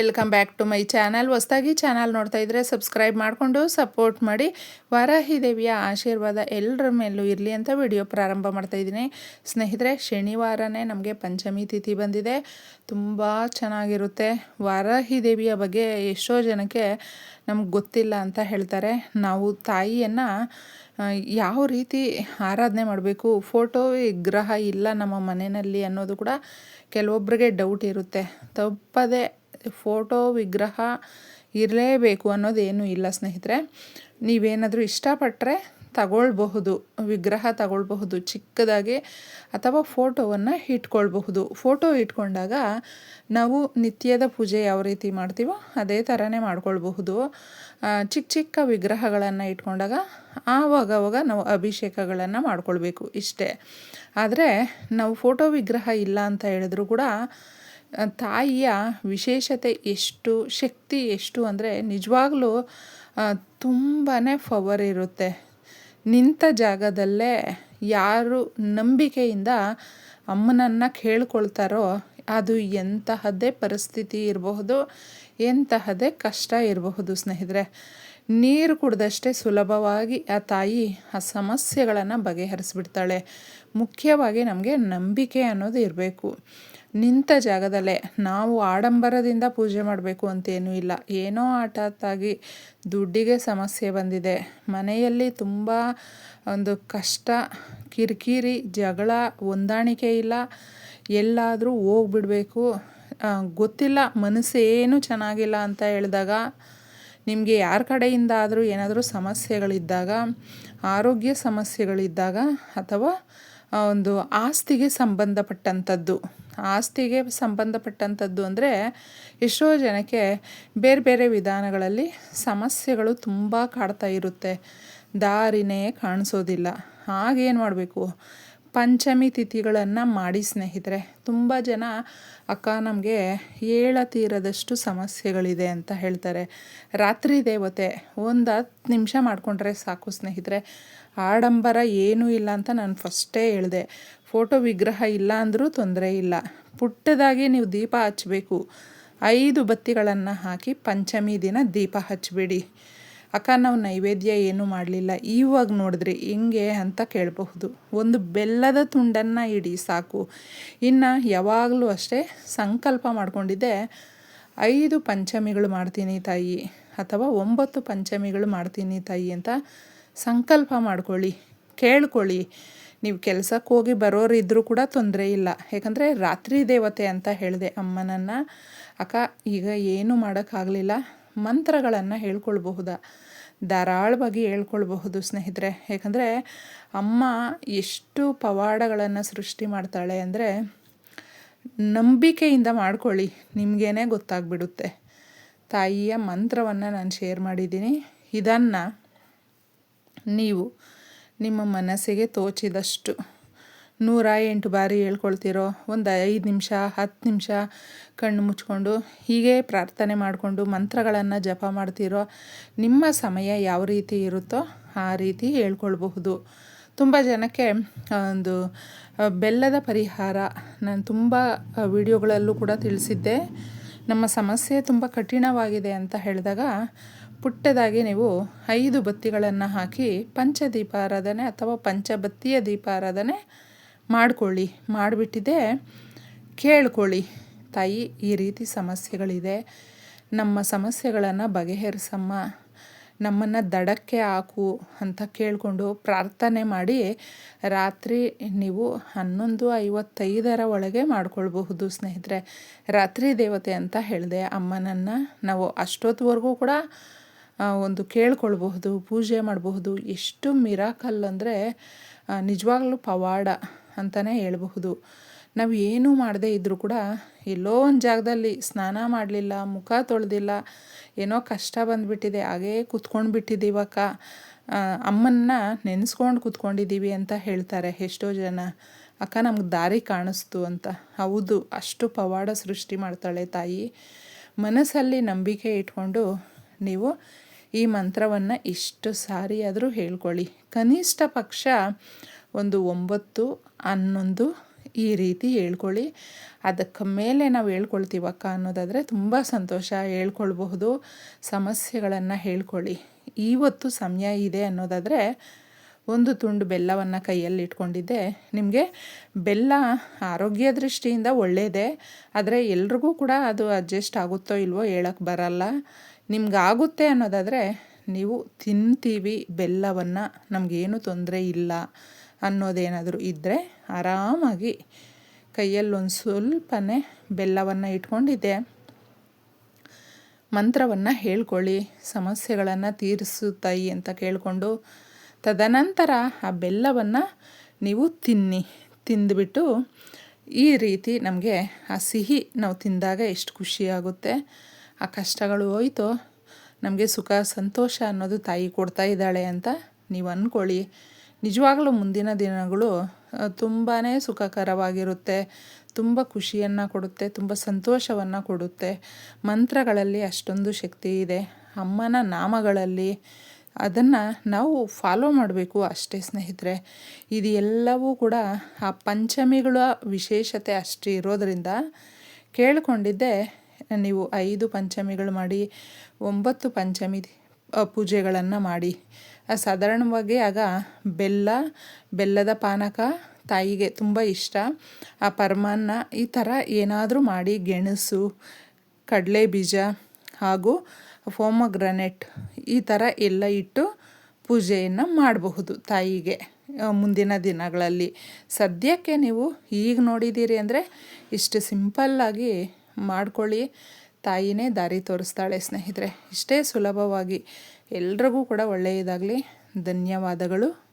Welcome back to my channel ಹೊಸ್ದಾಗಿ channel ನೋಡ್ತಾ ಇದ್ರೆ ಸಬ್ಸ್ಕ್ರೈಬ್ ಮಾಡಿಕೊಂಡು ಸಪೋರ್ಟ್ ಮಾಡಿ. ವಾರಾಹಿ ದೇವಿಯ ಆಶೀರ್ವಾದ ಎಲ್ಲರ ಮೇಲೂ ಇರಲಿ ಅಂತ ವಿಡಿಯೋ ಪ್ರಾರಂಭ ಮಾಡ್ತಾ ಇದ್ದೀನಿ. ಸ್ನೇಹಿತರೆ, ಶನಿವಾರನೇ ನಮಗೆ ಪಂಚಮಿ ತಿಥಿ ಬಂದಿದೆ. ತುಂಬ ಚೆನ್ನಾಗಿರುತ್ತೆ. ವಾರಾಹಿ ದೇವಿಯ ಬಗ್ಗೆ ಎಷ್ಟೋ ಜನಕ್ಕೆ ನಮ್ಗೆ ಗೊತ್ತಿಲ್ಲ ಅಂತ ಹೇಳ್ತಾರೆ. ನಾವು ತಾಯಿಯನ್ನು ಯಾವ ರೀತಿ ಆರಾಧನೆ ಮಾಡಬೇಕು ಫೋಟೋ ವಿಗ್ರಹ ಇಲ್ಲ ನಮ್ಮ ಮನೆಯಲ್ಲಿ ಅನ್ನೋದು ಕೂಡ ಕೆಲವೊಬ್ಬರಿಗೆ ಡೌಟ್ ಇರುತ್ತೆ. ತಪ್ಪದೇ ಫೋಟೋ ವಿಗ್ರಹ ಇರಲೇಬೇಕು ಅನ್ನೋದೇನು ಇಲ್ಲ, ಸ್ನೇಹಿತರೆ. ನೀವೇನಾದರೂ ಇಷ್ಟಪಟ್ಟರೆ ತಗೊಳ್ಬಹುದು, ವಿಗ್ರಹ ತಗೊಳ್ಬಹುದು, ಚಿಕ್ಕದಾಗಿ ಅಥವಾ ಫೋಟೋವನ್ನು ಇಟ್ಕೊಳ್ಬಹುದು. ಫೋಟೋ ಇಟ್ಕೊಂಡಾಗ ನಾವು ನಿತ್ಯದ ಪೂಜೆ ಯಾವ ರೀತಿ ಮಾಡ್ತೀವೋ ಅದೇ ಥರನೇ ಮಾಡ್ಕೊಳ್ಬಹುದು. ಚಿಕ್ಕ ಚಿಕ್ಕ ವಿಗ್ರಹಗಳನ್ನು ಇಟ್ಕೊಂಡಾಗ ಆವಾಗವಾಗ ನಾವು ಅಭಿಷೇಕಗಳನ್ನು ಮಾಡ್ಕೊಳ್ಬೇಕು ಇಷ್ಟೇ. ಆದರೆ ನಾವು ಫೋಟೋ ವಿಗ್ರಹ ಇಲ್ಲ ಅಂತ ಹೇಳಿದ್ರು ಕೂಡ ತಾಯಿಯ ವಿಶೇಷತೆ ಎಷ್ಟು, ಶಕ್ತಿ ಎಷ್ಟು ಅಂದರೆ ನಿಜವಾಗ್ಲೂ ತುಂಬಾ ಪವರ್ ಇರುತ್ತೆ. ನಿಂತ ಜಾಗದಲ್ಲೇ ಯಾರು ನಂಬಿಕೆಯಿಂದ ಅಮ್ಮನನ್ನು ಕೇಳ್ಕೊಳ್ತಾರೋ ಅದು ಎಂತಹದ್ದೇ ಪರಿಸ್ಥಿತಿ ಇರಬಹುದು, ಎಂತಹದ್ದೇ ಕಷ್ಟ ಇರಬಹುದು ಸ್ನೇಹಿತರೆ. ನೀರು ಕುಡ್ದಷ್ಟೇ ಸುಲಭವಾಗಿ ಆ ತಾಯಿ ಆ ಸಮಸ್ಯೆಗಳನ್ನು ಬಗೆಹರಿಸ್ಬಿಡ್ತಾಳೆ. ಮುಖ್ಯವಾಗಿ ನಮಗೆ ನಂಬಿಕೆ ಅನ್ನೋದು ಇರಬೇಕು. ನಿಂತ ಜಾಗದಲ್ಲೇ ನಾವು ಆಡಂಬರದಿಂದ ಪೂಜೆ ಮಾಡಬೇಕು ಅಂತೇನೂ ಇಲ್ಲ. ಏನೋ ಹಠಾತ್ತಾಗಿ ದುಡ್ಡಿಗೆ ಸಮಸ್ಯೆ ಬಂದಿದೆ. ಮನೆಯಲ್ಲಿ ತುಂಬ ಒಂದು ಕಷ್ಟ, ಕಿರಿಕಿರಿ, ಜಗಳ, ಹೊಂದಾಣಿಕೆ ಇಲ್ಲ. ಎಲ್ಲಾದರೂ ಹೋಗ್ಬಿಡಬೇಕು. ಗೊತ್ತಿಲ್ಲ ಮನಸ್ಸೇನು ಚೆನ್ನಾಗಿಲ್ಲ ಅಂತ ಹೇಳಿದಾಗ, ನಿಮಗೆ ಯಾರ ಕಡೆಯಿಂದ ಆದರೂ ಏನಾದರೂ ಸಮಸ್ಯೆಗಳಿದ್ದಾಗ, ಆರೋಗ್ಯ ಸಮಸ್ಯೆಗಳಿದ್ದಾಗ ಅಥವಾ ಒಂದು ಆಸ್ತಿಗೆ ಸಂಬಂಧಪಟ್ಟಂಥದ್ದು ಆಸ್ತಿಗೆ ಸಂಬಂಧಪಟ್ಟಂಥದ್ದು ಅಂದರೆ ಎಷ್ಟೋ ಜನಕ್ಕೆ ಬೇರೆ ಬೇರೆ ವಿಧಾನಗಳಲ್ಲಿ ಸಮಸ್ಯೆಗಳು ತುಂಬ ಕಾಡ್ತಾ ಇರುತ್ತೆ. ದಾರಿನೇ ಕಾಣಿಸೋದಿಲ್ಲ. ಆಗೇನು ಮಾಡಬೇಕು? ಪಂಚಮಿ ತಿಥಿಗಳನ್ನು ಮಾಡಿ ಸ್ನೇಹಿತರೆ, ತುಂಬ ಜನ ಅಕ್ಕ ನಮಗೆ ಏಳ ತೀರದಷ್ಟು ಸಮಸ್ಯೆಗಳಿದೆ ಅಂತ ಹೇಳ್ತಾರೆ. ರಾತ್ರಿ ದೇವತೆ, ಒಂದು ಹತ್ತು ನಿಮಿಷ ಮಾಡಿಕೊಂಡ್ರೆ ಸಾಕು ಸ್ನೇಹಿತರೆ. ಆಡಂಬರ ಏನೂ ಇಲ್ಲ ಅಂತ ನಾನು ಫಸ್ಟೇ ಹೇಳಿದೆ. ಫೋಟೋ ವಿಗ್ರಹ ಇಲ್ಲ ಅಂದರೂ ತೊಂದರೆ ಇಲ್ಲ. ಪುಟ್ಟದಾಗಿ ನೀವು ದೀಪ ಹಚ್ಚಬೇಕು ಐದು ಬತ್ತಿಗಳನ್ನು ಹಾಕಿ ಪಂಚಮಿ ದಿನ ದೀಪ ಹಚ್ಚಬೇಡಿ ಅಕ್ಕ ನಾವು ನೈವೇದ್ಯ ಏನೂ ಮಾಡಲಿಲ್ಲ. ಇವಾಗ ನೋಡಿದ್ರಿ ಹಿಂಗೆ ಅಂತ ಕೇಳಬಹುದು. ಒಂದು ಬೆಲ್ಲದ ತುಂಡನ್ನು ಇಡಿ ಸಾಕು. ಇನ್ನು ಯಾವಾಗಲೂ ಅಷ್ಟೇ ಸಂಕಲ್ಪ ಮಾಡಿಕೊಂಡಿದ್ದೆ. ಐದು ಪಂಚಮಿಗಳು ಮಾಡ್ತೀನಿ ತಾಯಿ ಅಥವಾ ಒಂಬತ್ತು ಪಂಚಮಿಗಳು ಮಾಡ್ತೀನಿ ತಾಯಿ ಅಂತ ಸಂಕಲ್ಪ ಮಾಡ್ಕೊಳ್ಳಿ, ಕೇಳ್ಕೊಳ್ಳಿ. ನೀವು ಕೆಲಸಕ್ಕೆ ಹೋಗಿ ಬರೋರು ಇದ್ದರೂ ಕೂಡ ತೊಂದರೆ ಇಲ್ಲ. ಯಾಕಂದರೆ ರಾತ್ರಿ ದೇವತೆ ಅಂತ ಹೇಳಿದೆ ಅಮ್ಮನನ್ನು. ಅಕ್ಕ, ಈಗ ಏನು ಮಾಡೋಕ್ಕಾಗಲಿಲ್ಲ. ಮಂತ್ರಗಳನ್ನು ಹೇಳ್ಕೊಳ್ಬಹುದ. ಧಾರಾಳವಾಗಿ ಹೇಳ್ಕೊಳ್ಬಹುದು ಸ್ನೇಹಿತರೆ. ಯಾಕಂದರೆ ಅಮ್ಮ ಎಷ್ಟು ಪವಾಡಗಳನ್ನು ಸೃಷ್ಟಿ ಮಾಡ್ತಾಳೆ ಅಂದರೆ ನಂಬಿಕೆಯಿಂದ ಮಾಡ್ಕೊಳ್ಳಿ. ನಿಮಗೇನೆ ಗೊತ್ತಾಗ್ಬಿಡುತ್ತೆ. ತಾಯಿಯ ಮಂತ್ರವನ್ನು ನಾನು ಶೇರ್ ಮಾಡಿದ್ದೀನಿ. ಇದನ್ನು ನೀವು ನಿಮ್ಮ ಮನಸ್ಸಿಗೆ ತೋಚಿದಷ್ಟು. ನೂರ ಎಂಟು ಬಾರಿ ಹೇಳ್ಕೊಳ್ತಿರೋ ಒಂದು ಐದು ನಿಮಿಷ, ಹತ್ತು ನಿಮಿಷ ಕಣ್ಣು ಮುಚ್ಕೊಂಡು ಹೀಗೆ ಪ್ರಾರ್ಥನೆ ಮಾಡಿಕೊಂಡು ಮಂತ್ರಗಳನ್ನು ಜಪ ಮಾಡ್ತಿರೋ ನಿಮ್ಮ ಸಮಯ ಯಾವ ರೀತಿ ಇರುತ್ತೋ ಆ ರೀತಿ ಹೇಳ್ಕೊಳ್ಬಹುದು. ತುಂಬ ಜನಕ್ಕೆ ಒಂದು ಬೆಲ್ಲದ ಪರಿಹಾರ ನಾನು ತುಂಬ ವಿಡಿಯೋಗಳಲ್ಲೂ ಕೂಡ ತಿಳಿಸಿದ್ದೆ. ನಮ್ಮ ಸಮಸ್ಯೆ ತುಂಬ ಕಠಿಣವಾಗಿದೆ ಅಂತ ಹೇಳಿದಾಗ ಪುಟ್ಟದಾಗಿ ನೀವು ಐದು ಬತ್ತಿಗಳನ್ನು ಹಾಕಿ ಪಂಚದೀಪಾರಾಧನೆ ಅಥವಾ ಪಂಚಬತ್ತಿಯ ದೀಪಾರಾಧನೆ ಮಾಡಿಕೊಳ್ಳಿ. ಮಾಡಿಬಿಟ್ಟಿದೆ. ಕೇಳ್ಕೊಳ್ಳಿ. ತಾಯಿ, ಈ ರೀತಿ ಸಮಸ್ಯೆಗಳಿದೆ. ನಮ್ಮ ಸಮಸ್ಯೆಗಳನ್ನು ಬಗೆಹರಿಸಮ್ಮ. ನಮ್ಮನ್ನು ದಡಕ್ಕೆ ಹಾಕು ಅಂತ ಕೇಳಿಕೊಂಡು ಪ್ರಾರ್ಥನೆ ಮಾಡಿ ರಾತ್ರಿ ನೀವು ಹನ್ನೊಂದು ಐವತ್ತೈದರ ಒಳಗೆ ಮಾಡಿಕೊಳ್ಬಹುದು ಸ್ನೇಹಿತರೆ. ರಾತ್ರಿ ದೇವತೆ ಅಂತ ಹೇಳಿದೆ. ಅಮ್ಮನನ್ನು ನಾವು ಅಷ್ಟೊತ್ತುವರೆಗೂ ಕೂಡ ಒಂದು ಕೇಳ್ಕೊಳ್ಬಹುದು, ಪೂಜೆ ಮಾಡಬಹುದು, ಎಷ್ಟು ಮಿರಾಕಲ್ ಅಂದರೆ ನಿಜವಾಗ್ಲೂ ಪವಾಡ ಅಂತಲೇ ಹೇಳಬಹುದು. ನಾವು ಏನೂ ಮಾಡದೇ ಇದ್ದರೂ ಕೂಡ ಎಲ್ಲೋ ಒಂದು ಜಾಗದಲ್ಲಿ ಸ್ನಾನ ಮಾಡಲಿಲ್ಲ, ಮುಖ ತೊಳೆದಿಲ್ಲ, ಏನೋ ಕಷ್ಟ ಬಂದುಬಿಟ್ಟಿದೆ, ಹಾಗೇ ಕುತ್ಕೊಂಡು ಬಿಟ್ಟಿದ್ದೀವಕ್ಕ ಅಮ್ಮನ್ನ ನೆನೆಸ್ಕೊಂಡು ಕುತ್ಕೊಂಡಿದ್ದೀವಿ ಅಂತ ಹೇಳ್ತಾರೆ ಎಷ್ಟೋ ಜನ. ಅಕ್ಕ, ನಮ್ಗೆ ದಾರಿ ಕಾಣಿಸ್ತು ಅಂತ. ಹೌದು, ಅಷ್ಟು ಪವಾಡ ಸೃಷ್ಟಿ ಮಾಡ್ತಾಳೆ ತಾಯಿ. ಮನಸ್ಸಲ್ಲಿ ನಂಬಿಕೆ ಇಟ್ಕೊಂಡು ನೀವು ಈ ಮಂತ್ರವನ್ನು ಇಷ್ಟು ಸಾರಿ ಆದರೂ ಹೇಳ್ಕೊಳ್ಳಿ. ಕನಿಷ್ಠ ಪಕ್ಷ ಒಂದು ಒಂಬತ್ತು, ಹನ್ನೊಂದು ಈ ರೀತಿ ಹೇಳ್ಕೊಳ್ಳಿ. ಅದಕ್ಕೆ ಮೇಲೆ ನಾವು ಹೇಳ್ಕೊಳ್ತೀವಕ್ಕ ಅನ್ನೋದಾದರೆ ತುಂಬ ಸಂತೋಷ. ಹೇಳ್ಕೊಳ್ಬಹುದು, ಸಮಸ್ಯೆಗಳನ್ನು ಹೇಳ್ಕೊಳ್ಳಿ. ಇವತ್ತು ಸಮಯ ಇದೆ ಅನ್ನೋದಾದರೆ ಒಂದು ತುಂಡು ಬೆಲ್ಲವನ್ನು ಕೈಯಲ್ಲಿ ಇಟ್ಕೊಂಡಿದ್ದೆ. ನಿಮಗೆ ಬೆಲ್ಲ ಆರೋಗ್ಯ ದೃಷ್ಟಿಯಿಂದ ಒಳ್ಳೆಯದೇ ಆದರೆ ಎಲ್ರಿಗೂ ಕೂಡ ಅದು ಅಡ್ಜಸ್ಟ್ ಆಗುತ್ತೋ ಇಲ್ವೋ ಹೇಳಕ್ಕೆ ಬರಲ್ಲ. ನಿಮ್ಗಾಗುತ್ತೆ ಅನ್ನೋದಾದರೆ ನೀವು ತಿಂತೀವಿ ಬೆಲ್ಲವನ್ನು, ನಮಗೇನು ತೊಂದರೆ ಇಲ್ಲ ಅನ್ನೋದೇನಾದರೂ ಇದ್ದರೆ ಆರಾಮಾಗಿ ಕೈಯಲ್ಲೊಂದು ಸ್ವಲ್ಪನೇ ಬೆಲ್ಲವನ್ನು ಇಟ್ಕೊಂಡಿದ್ದೆ. ಮಂತ್ರವನ್ನು ಹೇಳ್ಕೊಳ್ಳಿ, ಸಮಸ್ಯೆಗಳನ್ನು ತೀರಿಸು ತಾಯಿ ಅಂತ ಕೇಳಿಕೊಂಡು ತದನಂತರ ಆ ಬೆಲ್ಲವನ್ನು ನೀವು ತಿನ್ನಿ, ತಿಂದುಬಿಟ್ಟು ಈ ರೀತಿ ನಮಗೆ ಆ ಸಿಹಿ ನಾವು ತಿಂದಾಗ ಎಷ್ಟು ಖುಷಿಯಾಗುತ್ತೆ ಆ ಕಷ್ಟಗಳು ಹೋಯ್ತು. ನಮಗೆ ಸುಖ, ಸಂತೋಷ ಅನ್ನೋದು ತಾಯಿ ಕೊಡ್ತಾ ಇದ್ದಾಳೆ ಅಂತ ನೀವು ಅಂದ್ಕೊಳ್ಳಿ ನಿಜವಾಗಲೂ ಮುಂದಿನ ದಿನಗಳು ತುಂಬಾ ಸುಖಕರವಾಗಿರುತ್ತೆ. ತುಂಬ ಖುಷಿಯನ್ನು ಕೊಡುತ್ತೆ, ತುಂಬ ಸಂತೋಷವನ್ನು ಕೊಡುತ್ತೆ. ಮಂತ್ರಗಳಲ್ಲಿ ಅಷ್ಟೊಂದು ಶಕ್ತಿ ಇದೆ. ಅಮ್ಮನ ನಾಮಗಳಲ್ಲಿ ಅದನ್ನು ನಾವು ಫಾಲೋ ಮಾಡಬೇಕು ಅಷ್ಟೇ ಸ್ನೇಹಿತರೆ. ಇದು ಎಲ್ಲವೂ ಕೂಡ ಆ ಪಂಚಮಿಗಳ ವಿಶೇಷತೆ ಅಷ್ಟೇ ಇರೋದರಿಂದ ಕೇಳಿಕೊಂಡಿದ್ದೆ. ನೀವು ಐದು ಪಂಚಮಿಗಳು ಮಾಡಿ, ಒಂಬತ್ತು ಪಂಚಮಿ ಪೂಜೆಗಳನ್ನು ಮಾಡಿ. ಸಾಧಾರಣವಾಗಿ ಆಗ ಬೆಲ್ಲ, ಬೆಲ್ಲದ ಪಾನಕ ತಾಯಿಗೆ ತುಂಬ ಇಷ್ಟ. ಆ ಪರಮಾನ್ನ ಈ ಥರ ಏನಾದರೂ ಮಾಡಿ, ಗೆಣಸು, ಕಡಲೆ ಬೀಜ ಹಾಗೂ ಫೋಮಗ್ರನೆಟ್ ಈ ಥರ ಎಲ್ಲ ಇಟ್ಟು ಪೂಜೆಯನ್ನು ಮಾಡಬಹುದು ತಾಯಿಗೆ ಮುಂದಿನ ದಿನಗಳಲ್ಲಿ. ಸದ್ಯಕ್ಕೆ ನೀವು ಈಗ ನೋಡಿದ್ದೀರಿ ಅಂದರೆ ಇಷ್ಟು ಸಿಂಪಲ್ಲಾಗಿ ಮಾಡ್ಕೊಳ್ಳಿ. ತಾಯಿನೇ ದಾರಿ ತೋರಿಸ್ತಾಳೆ ಸ್ನೇಹಿತರೆ. ಇಷ್ಟೇ ಸುಲಭವಾಗಿ ಎಲ್ರಿಗೂ ಕೂಡ ಒಳ್ಳೆಯದಾಗಲಿ. ಧನ್ಯವಾದಗಳು.